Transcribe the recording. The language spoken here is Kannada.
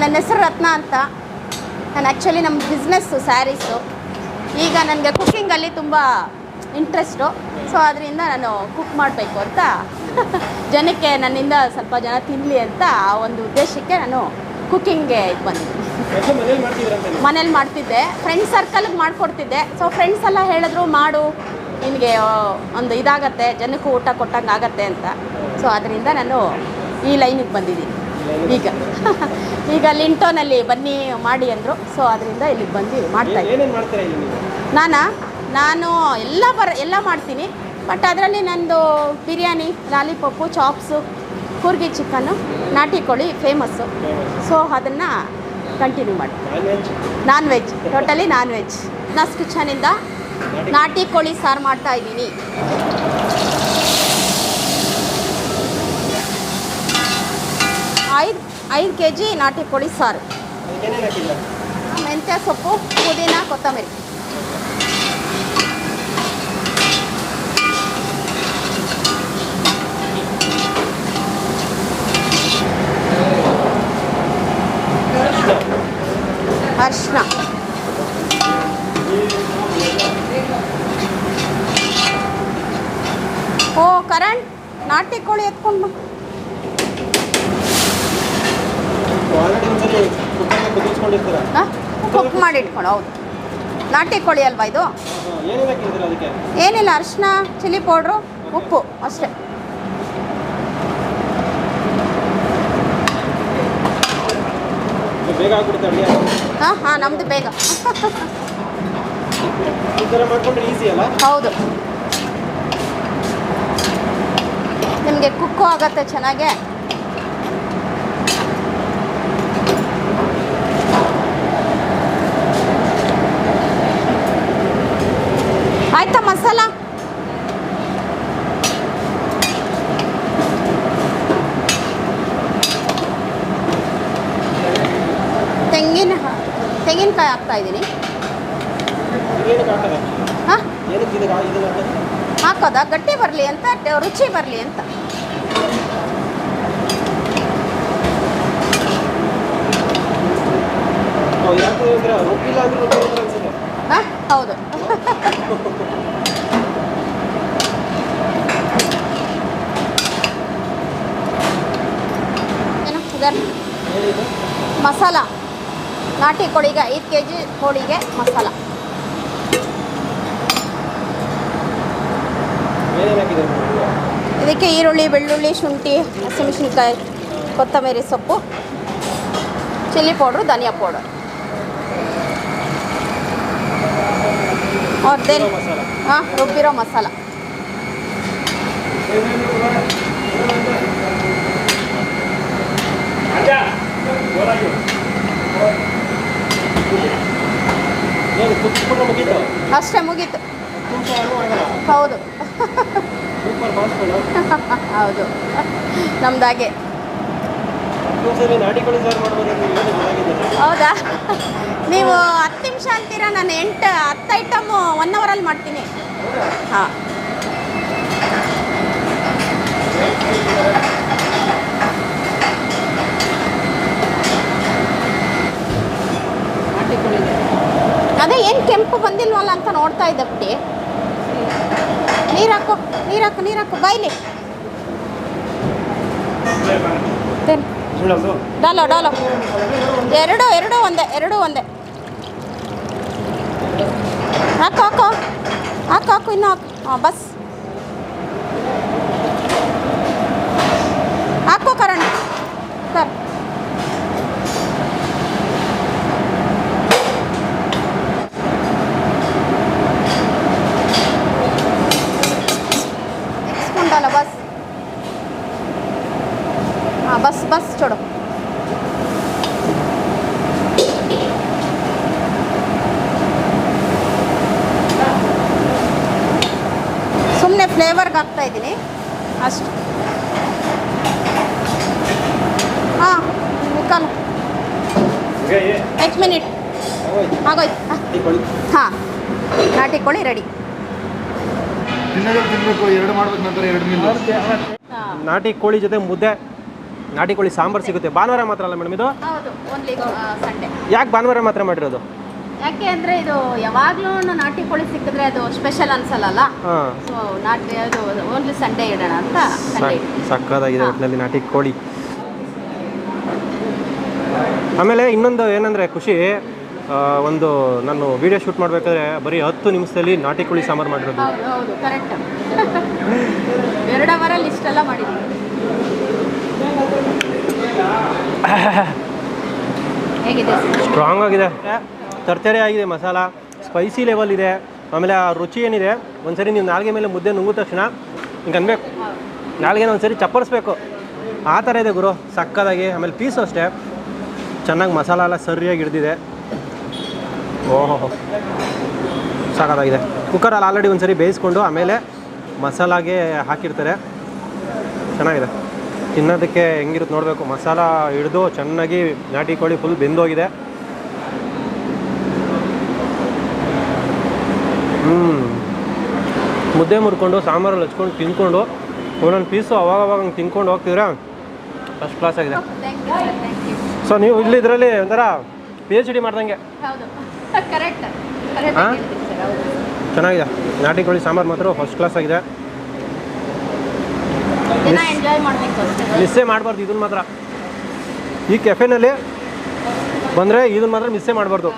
ನನ್ನ ಹೆಸರು ರತ್ನ ಅಂತ. ನಾನು ಆ್ಯಕ್ಚುಲಿ ನಮ್ಮ ಬಿಸ್ನೆಸ್ಸು ಸ್ಯಾರೀಸು ಈಗ ನನಗೆ ಕುಕ್ಕಿಂಗಲ್ಲಿ ತುಂಬ ಇಂಟ್ರೆಸ್ಟು ಸೊ ಅದರಿಂದ ನಾನು ಕುಕ್ ಮಾಡಬೇಕು ಅಂತ. ಜನಕ್ಕೆ ನನ್ನಿಂದ ಸ್ವಲ್ಪ ಜನ ತಿನ್ನಲಿ ಅಂತ ಆ ಒಂದು ಉದ್ದೇಶಕ್ಕೆ ನಾನು ಕುಕ್ಕಿಂಗ್ಗೆ ಇದು ಬಂದಿದ್ದೀನಿ. ಮನೇಲಿ ಮಾಡ್ತಿದ್ದೆ. ಫ್ರೆಂಡ್ ಸರ್ಕಲ್ಗೆ ಮಾಡಿಕೊಡ್ತಿದ್ದೆ. ಸೊ ಫ್ರೆಂಡ್ಸ್ ಎಲ್ಲ ಹೇಳಿದ್ರು ಮಾಡು ನಿನಗೆ ಒಂದು ಇದಾಗತ್ತೆ. ಜನಕ್ಕೂ ಊಟ ಕೊಟ್ಟಂಗೆ ಆಗತ್ತೆ ಅಂತ. ಸೊ ಅದರಿಂದ ನಾನು ಈ ಲೈನಿಗೆ ಬಂದಿದ್ದೀನಿ. ಈಗ. ಈಗ ಲಿಂಟೋನಲ್ಲಿ ಬನ್ನಿ ಮಾಡಿ ಅಂದರು. ಸೊ ಅದರಿಂದ ಇಲ್ಲಿಗೆ ಬಂದು ಮಾಡ್ತಾ ಇದ್ದೀನಿ. ನಾನಾ? ನಾನು ಎಲ್ಲ ಬರ ಎಲ್ಲ ಮಾಡ್ತೀನಿ. ಬಟ್ ಅದರಲ್ಲಿ ನಂದು biryani lollipop chops Coorgi chicken ನಾಟಿ ಕೋಳಿ ಫೇಮಸ್ಸು ಸೊ ಅದನ್ನು ಕಂಟಿನ್ಯೂ ಮಾಡ್ತೀನಿ non veg non veg totally non veg ನಸ್ ಕಿಚನಿಂದ ನಾಟಿ ಕೋಳಿ ಸಾರು ಮಾಡ್ತಾ ಇದ್ದೀನಿ. ಐದು ಐದು ಕೆ ಜಿ ನಾಟಿ ಕೋಳಿ ಸಾರು. ಮೆಂತ್ಯ ಸೊಪ್ಪು ಪುದೀನ ಕೊತ್ತಂಬರಿ. ಅರ್ಶಿನ ಓ ಕರಣ್ ನಾಟಿ ಕೋಳಿ ಎತ್ಕೊಂಡು ಆಲ್ರೆಡಿ ಒಂದ್ಸರಿ ಕುಕ್ಕರ್ನ ಕುದಿಸ್ಕೊಂಡಿರ್ತೀರ ಕುಕ್ ಮಾಡಿ ಇಟ್ಕೊಂಡು ಹೌದು. ನಾಟಿ ಕೋಳಿ ಅಲ್ವಾ ಇದು? ಏನಿಲ್ಲ ಅರಿಶಿನ ಚಿಲ್ಲಿ ಪೌಡ್ರು ಉಪ್ಪು ಅಷ್ಟೇ. ಹಾಂ ಹಾಂ ನಮ್ಮದು ಬೇಗ. ಹೌದು. ನಿಮಗೆ ಕುಕ್ಕು ಆಗತ್ತೆ ಚೆನ್ನಾಗೆ ಆಯ್ತಾ ಮಸಾಲ ತೆಂಗಿನ ತೆಂಗಿನಕಾಯಿ ಹಾಕ್ತಾ ಇದ್ದೀನಿ. ಹಾಂ? ಗಟ್ಟಿ ಬರಲಿ ಅಂತ ರುಚಿ ಬರಲಿ ಅಂತ. ಹೌದು. ಏನು? ಮಸಾಲ. ನಾಟಿ ಕೋಳಿಗೆ ಐದು ಕೆ ಜಿ ಕೋಳಿಗೆ ಮಸಾಲ ಏನೇನು ಹಾಕಿದ್ದೀರಾ ನೀವು? ಇದಕ್ಕೆ ಈರುಳ್ಳಿ ಬೆಳ್ಳುಳ್ಳಿ ಶುಂಠಿ ಹಸಿಮೆಣಸಿನ್ಕಾಯಿ ಕೊತ್ತಂಬರಿ ಸೊಪ್ಪು ಚಿಲ್ಲಿ ಪೌಡ್ರು ಧನಿಯಾ ಪೌಡರ್ और देन ರುಬ್ಬಿರೋ ಮಸಾಲ ಹಾಂ ರುಬ್ಬಿರೋ ಮಸಾಲ ಏನು ಕುದಿಸ್ಕೊಂಡು ಮುಗೀತು ಅಷ್ಟೇ ಮುಗೀತು. ಹೌದು. ಹೌದು. ನಮ್ದಾಗೆ ಹೌದಾ? ನೀವು ಹತ್ತು ನಿಮಿಷ ಅಂತೀರ? ನಾನು ಎಂಟು, ಹತ್ತು ಐಟಮು ಒನ್ ಅವರಲ್ಲಿ ಮಾಡ್ತೀನಿ. ಹಾಂ ನಾಟಿ ಕೋಳಿ ಅದೇ ಏನು ಕೆಂಪು ಬಂದಿಲ್ವಲ್ಲ ಅಂತ ನೋಡ್ತಾ ಇದ್ದೆ ಬಿಟ್ಟು ನೀರು ಹಾಕು, ನೀರು ಬಾಯ್ಲಿ. ಡಾಲೋ ಡಾಲೋ. ಎರಡು ಎರಡು ಒಂದೇ ಎರಡು ಒಂದೇ. ಹಾಕು ಹಾಕು ಹಾಕು ಹಾಕು, ಇನ್ನೂ ಹಾಕು. ಬಸ್. ಹಾಕು, ಕರಣ್. ಫ್ಲೇವರ್ಗೆ ಹಾಕ್ತಾ ಇದ್ದೀನಿ. ಅಷ್ಟು. ಹಾಂ ನಿಕಾಲ್ ನೆಕ್ಸ್ಟ್ ಮಿನಿಟ್ ಆಗೋಯ್ತು. ನಾಟಿ ಕೋಳಿ ಹಾಂ. ನಾಟಿ ಕೋಳಿ ರೆಡಿ ತಿನ್ನೋದೇ ತಿನ್ನಬೇಕು ಎರಡು ಮಾಡ್ಬೇಕು ನಂತರ ಎರಡು ಮೀನು ಹಾಂ. ನಾಟಿ ಕೋಳಿ ಜೊತೆ ಮುದ್ದೆ ನಾಟಿ ಕೋಳಿ ಸಾಂಬಾರು ಸಿಗುತ್ತೆ. ಭಾನುವಾರ ಮಾತ್ರ ಅಲ್ಲ ಮೇಡಮ್ ಇದು? ಹೌದು ಓನ್ಲಿ ಸಂಡೇ ಯಾಕೆ ಭಾನುವಾರ ಮಾತ್ರ ಮಾಡಿರೋದು? ಯಾಕೆ ಅಂದ್ರೆ ಇದು ಯಾವಾಗಲೂ ನಾಟಿ ಕೋಳಿ ಸಿಕ್ಕಿದ್ರೆ ಅದು ಸ್ಪೆಷಲ್ ಅನ್ಸಲ್ಲಲ್ಲ? ಸೊ ನಾಟಿ ಅದು ಓನ್ಲಿ ಸಂಡೇ ಇಡೋಣ ಅಂತ ಸಕ್ಕದಾಗಿದೆ ಒಟ್ಟಿನಲ್ಲಿ ನಾಟಿ ಕೋಳಿ. ಆಮೇಲೆ ಇನ್ನೊಂದು ಏನಂದರೆ ಖುಷಿ ಒಂದು ನಾನು ವಿಡಿಯೋ ಶೂಟ್ ಮಾಡಬೇಕಾದ್ರೆ ಬರೀ ಹತ್ತು ನಿಮಿಷದಲ್ಲಿ ನಾಟಿ ಕೋಳಿ ಸಾಂಬಾರು ಮಾಡಿರೋದು. ಹೌದು ಕರೆಕ್ಟ್ ಎರಡು ಅವರಲ್ಲಿ ಇಷ್ಟೆಲ್ಲ ಮಾಡಿದ್ದೀನಿ ಹೇಗಿದೆ? ಸ್ಟ್ರಾಂಗ್ ಆಗಿದೆ. ತರ್ತರೆ ಆಗಿದೆ ಮಸಾಲ. ಸ್ಪೈಸಿ ಲೆವೆಲ್ ಇದೆ. ಆಮೇಲೆ ಆ ರುಚಿ ಏನಿದೆ? ಒಂದ್ಸರಿ ನೀವು ನಾಲ್ಗೆ ಮೇಲೆ ಮುದ್ದೆ ನುಂಗಿದ ತಕ್ಷಣ ಹಿಂಗೆ ಅನ್ಬೇಕು. ನಾಲ್ಗೆನ ಒಂದ್ಸರಿ ಚಪ್ಪರಿಸ್ಬೇಕು. ಆ ಥರ ಇದೆ ಗುರು. ಸಕ್ಕದಾಗಿ. ಆಮೇಲೆ ಪೀಸು ಅಷ್ಟೇ. ಚೆನ್ನಾಗಿ ಮಸಾಲ ಎಲ್ಲ ಸರಿಯಾಗಿ ಹಿಡ್ದಿದೆ. ಓಹೋ. ಸಾಕಾಗಿದೆ ಕುಕ್ಕರಲ್ಲಿ ಆಲ್ರೆಡಿ ಒಂದ್ಸರಿ ಬೇಯಿಸ್ಕೊಂಡು ಆಮೇಲೆ ಮಸಾಲಾಗೆ ಹಾಕಿರ್ತಾರೆ. ಚೆನ್ನಾಗಿದೆ. ತಿನ್ನೋದಕ್ಕೆ ಹೆಂಗಿರುತ್ತೆ ನೋಡಬೇಕು. ಮಸಾಲ ಹಿಡಿದು ಚೆನ್ನಾಗಿ ನಾಟಿ ಕೋಳಿ ಫುಲ್ ಬೆಂದೋಗಿದೆ. ಮುದ್ದೆ ಮುರ್ಕೊಂಡು ಸಾಂಬಾರಲ್ಲಿ ಹಚ್ಕೊಂಡು ತಿನ್ಕೊಂಡು ಒಂದೊಂದು ಪೀಸು ಅವಾಗ ಅವಾಗ ಹಂಗೆ ತಿನ್ಕೊಂಡು ಹೋಗ್ತಿದ್ರೆ? ಫಸ್ಟ್ ಕ್ಲಾಸ್ ಆಗಿದೆ. ಸೊ ನೀವು ಇಲ್ಲಿ ಇದರಲ್ಲಿ ಒಂಥರ ಪಿ ಎಚ್ ಡಿ ಮಾಡ್ದಂಗೆ. ಹಾಂ? ಚೆನ್ನಾಗಿದೆ. ನಾಟಿ ಕೋಳಿ ಸಾಂಬಾರು ಮಾತ್ರ ಫಸ್ಟ್ ಕ್ಲಾಸ್ ಆಗಿದೆ. ಮಿಸ್ಸೇ ಮಾಡಬಾರ್ದು ಇದನ್ನ ಮಾತ್ರ. ಈ ಕೆಫೆನಲ್ಲಿ ಬಂದರೆ ಇದನ್ನ ಮಾತ್ರ ಮಿಸ್ಸೇ ಮಾಡಬಾರ್ದು.